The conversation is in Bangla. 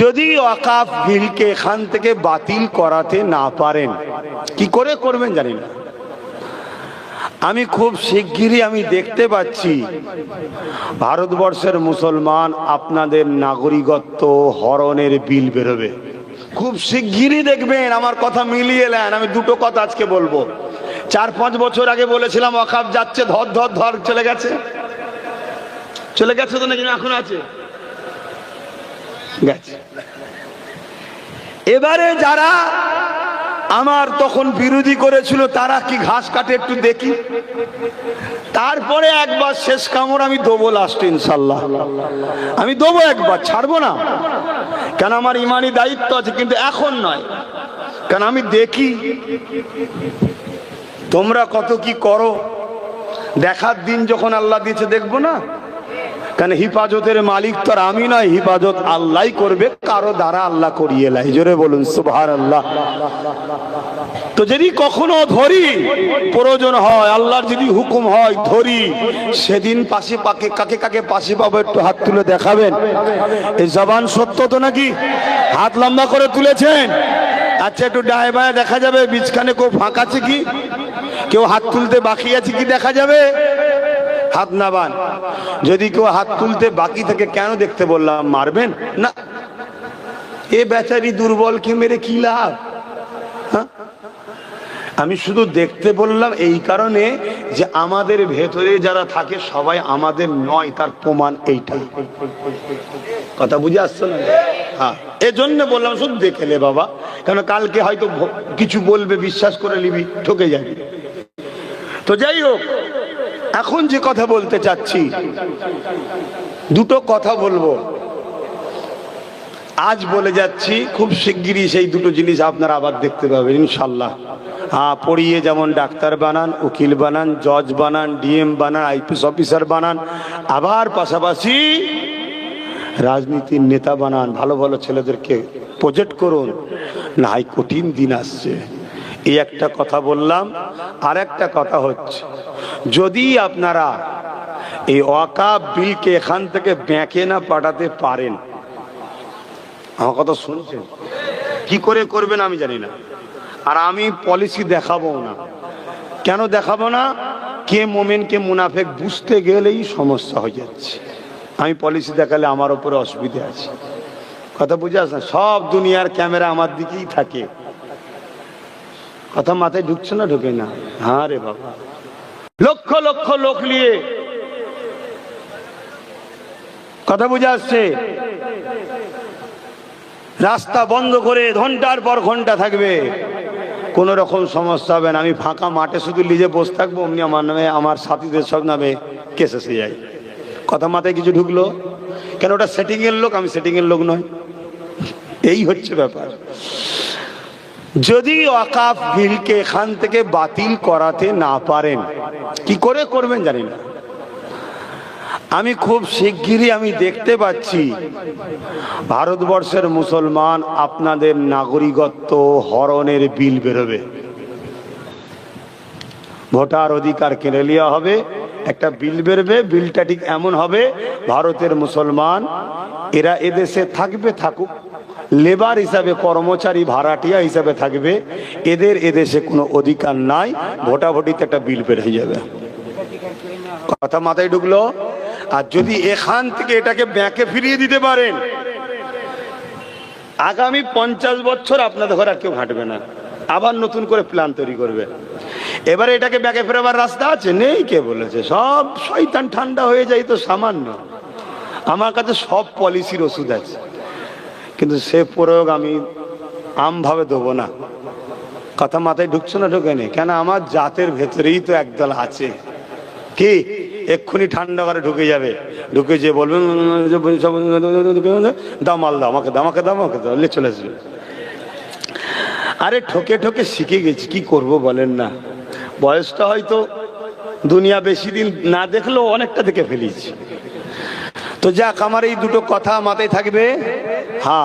যদি ওয়াকাফ বিলকে এখান থেকে বাতিল করাতে না পারেন, কি করে করবেন জানি না। আমি খুব শিগগিরই আমি দেখতে পাচ্ছি, ভারতবর্ষের মুসলমান আপনাদের নাগরিকত্ব হরণের বিল বেরোবে। খুব শিগগিরই দেখবেন, আমার কথা মিলিয়ে নেন, আমি দুটো কথা আজকে বলব। চার পাঁচ বছর আগে বলেছিলাম অকাপ যাচ্ছে, ধর ধর ধর, চলে গেছে। চলে গেছে তো নাকি এখন আছে? গেছে। এবারে যারা আমার তখন বিরোধী করেছিল, তারা কি ঘাস কাটে একটু দেখি। তারপরে একবার শেষ কামড় আমি দেবো লাস্ট ইনশাল্লাহ আমি দেবো একবার, ছাড়বো না। কেন আমার ইমানি দায়িত্ব আছে, কিন্তু এখন নয়। কেন আমি দেখি, তোমরা কত কি করো? দেখার দিন যখন আল্লাহ দিয়েছে, দেখব না? কেন হিফাজতের মালিক তো আমি নয়, হিফাজত আল্লাহ করবে, কারও দ্বারা আল্লাহ করিয়ে লাই। জোরে বলুন সুভার আল্লাহ তো যদি কখনো ধরি, প্রয়োজন হয়, আল্লাহর যদি হুকুম হয়, ধরি, সেদিন পাশে পাকে কাকে কাকে পাশে পাবো একটু হাত তুলে দেখাবেন। এই জবান সত্য তো নাকি? হাত লম্বা করে তুলেছেন। আচ্ছা একটু ডায়ে দেখা যাবে, বীজখানে কেউ ফাঁকা আছে কি? কেউ হাত তুলতে বাকি আছে কি দেখা যাবে? হাত নাবান যদি কেউ হাত তুলতে বাকি থেকে, কেন দেখতে বললাম, মারবেন? না। এ বেচারি দুর্বল কি মেরে কি লাভ? হ্যাঁ? আমি শুধু দেখতে বললাম এই কারণে যে আমাদের ভেতরে যারা থাকে, সবাই আমাদের নয়, তার প্রমাণ এইটাই। কথা বুঝে আসছে না? হ্যাঁ। এজন্য বললাম, শুধু দেখে নে বাবা। কেন কালকে হয়তো কিছু বলবে, বিশ্বাস করে নিবি, ঠকে যাবি। তো যাই হোক এখন যে কথা বলতে চাচ্ছি, দুটো কথা বলব। আজ বলে যাচ্ছি, খুব শিগগিরই সেই দুটো জিনিস আপনারা আবার দেখতে পাবেন ইনশাল্লাহ হ্যাঁ পড়িয়ে যেমন ডাক্তার বানান, উকিল বানান, জজ বানান, ডিএম বানান, আইপিএস অফিসার বানান, আবার পাশাপাশি রাজনীতির নেতা বানান, ভালো ভালো ছেলেদেরকে প্রজেক্ট করুন। না এই কঠিন দিন আসছে। এই একটা কথা বললাম আর একটা কথা হচ্ছে। যদি আপনারা এই অকাপ বিলকে এখান থেকে ব্যাঁকে না পাঠাতে পারেন, আমার কথা শুনছেন? কি করে করবেন আমি জানি না। আর আমি পলিসি দেখাবো না। কেন দেখাবো না? কে মোমেন, কে মুনাফেক বুঝতে গেলেই সমস্যা হয়ে যাচ্ছে। আমি পলিসি দেখালে আমার উপরে অসুবিধা আছে। কথা বুঝে আসে না সব দুনিয়ার ক্যামেরা আমার দিকেই থাকে। কথা মাথায় ঢুকছে না, ঢুকে না। হ্যাঁ রে বাবা। লক্ষ লক্ষ লোক নিয়ে কথা বুঝে আসছে। রাস্তা বন্ধ করে ঘণ্টার পর ঘণ্টা থাকবে। কোন রকম সমস্যা হবে না। আমি ফাঁকা মাঠে শুধু নিজে বসে থাকব, অমনি আমার নামে, আমার সাথীদের সব নামে কেস এসে যায়। কথা মাথায় কিছু ঢুকলো? কেন ওটা সেটিং এর লোক? আমি সেটিং এর লোক নয়। এই হচ্ছে ব্যাপার। যদি ওয়াকাফ বিলকে এখান থেকে বাতিল করাতে না পারেন, কি করে করবেন জানি না। আমি খুব শিগগিরই আমি দেখতে পাচ্ছি, ভারতবর্ষের মুসলমান আপনাদের নাগরিকত্ব হরণের বিল বেরোবে। ভোটার অধিকার কেড়ে নেওয়া হবে, একটা বিল বেরবে, বিলটা ঠিক এমন হবে, ভারতের মুসলমান, এরা এদেশে থাকবে, থাকুক। লেবার হিসাবে, কর্মচারী, ভাড়াটিয়া হিসাবে থাকবে। এদের এদেশে কোনো অধিকার নাই, ভোটাভুটিতে একটা বিল হয়ে যাবে। কথা মাথায় ঢুকলো? আর যদি এখান থেকে এটাকে ব্যাংকে ফিরিয়ে দিতে পারেন, আগামী পঞ্চাশ বছর আপনাদের ঘরে আর কেউ হাঁটবে না। আবার নতুন করে প্ল্যান তৈরি করবে। এবারে এটাকে ব্যাকে ফেরাবার রাস্তা আছে? নেই কে বলেছে। সব শয়তান ঠান্ডা হয়ে যায় তো সামান্য। আমার কাছে সব পলিসির ওষুধ আছে। কিন্তু সে প্রয়োগ আমি আমভাবে দেবো না। কথা মাথায় ঢুকছে না ঢুকে নেই কেন আমার জাতের ভেতরেই তো একদল আছে। কি? এক্ষুনি ঠান্ডা করে ঢুকে যাবে। ঢুকে যে বলবেন দাও মাল দাও, আমাকে দাও আমাকে দাও, আমাকে দামলে চলে আসবে। আরে ঠকে ঠকে শিখে গেছি, কি করব বলেন না। বয়সটা হয়তো দুনিয়া বেশি দিন না দেখলেও অনেকটা দেখে ফেলেছি। তো যাক, আমার এই দুটো কথা মাথায় থাকবে। হ্যাঁ।